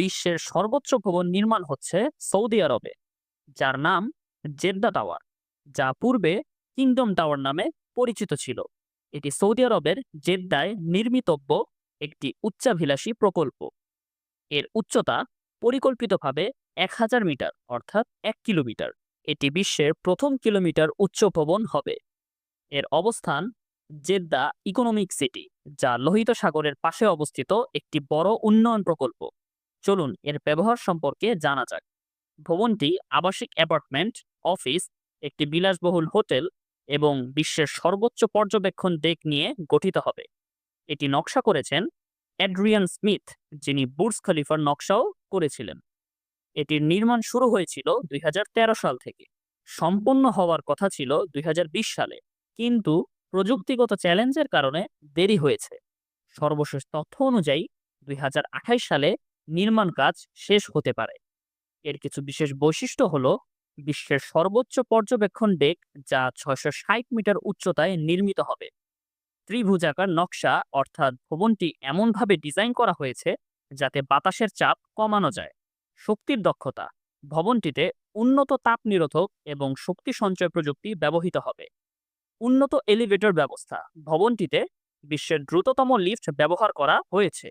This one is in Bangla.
বিশ্বের সর্বোচ্চ ভবন নির্মাণ হচ্ছে সৌদি আরবে, যার নাম জেদ্দা টাওয়ার, যা পূর্বে কিংডম টাওয়ার নামে পরিচিত ছিল। এটি সৌদি আরবের জেদ্দায় নির্মিতব্য একটি উচ্চাভিলাষী প্রকল্প। এর উচ্চতা পরিকল্পিতভাবে এক হাজার মিটার, অর্থাৎ এক কিলোমিটার। এটি বিশ্বের প্রথম কিলোমিটার উচ্চ ভবন হবে। এর অবস্থান জেদ্দা ইকোনমিক সিটি, যা লোহিত সাগরের পাশে অবস্থিত একটি বড় উন্নয়ন প্রকল্প। চলুন এর ব্যবহার সম্পর্কে জানা যাক। ভবনটি আবাসিক অ্যাপার্টমেন্ট, অফিস, একটি বিলাসবহুল হোটেল এবং বিশ্বের সর্বোচ্চ পর্যবেক্ষণ ডেক নিয়ে গঠিত হবে। এটি নকশা করেছেন অ্যাড্রিয়ান স্মিথ, যিনি বুর্জ খলিফার নকশাও করেছিলেন। এটির নির্মাণ শুরু হয়েছিল দুই হাজার তেরো সাল থেকে। সম্পন্ন হওয়ার কথা ছিল দুই হাজার বিশ সালে, কিন্তু প্রযুক্তিগত চ্যালেঞ্জের কারণে দেরি হয়েছে। সর্বশেষ তথ্য অনুযায়ী দুই সালে নির্মাণ কাজ শেষ হতে পারে। এর কিছু বিশেষ বৈশিষ্ট্য হল বিশ্বের সর্বোচ্চ পর্যবেক্ষণ ডেক যা ছয়শো ষাট মিটার উচ্চতায় নির্মিত হবে। ত্রিভুজাকার নকশা অর্থাৎ ভবনটি এমনভাবে ডিজাইন করা হয়েছে যাতে বাতাসের চাপ কমানো যায়। শক্তির দক্ষতা, ভবনটিতে উন্নত তাপ নিরোধক এবং শক্তি সঞ্চয় প্রযুক্তি ব্যবহৃত হবে। উন্নত এলিভেটর ব্যবস্থা, ভবনটিতে বিশ্বের দ্রুততম লিফট ব্যবহার করা হয়েছে।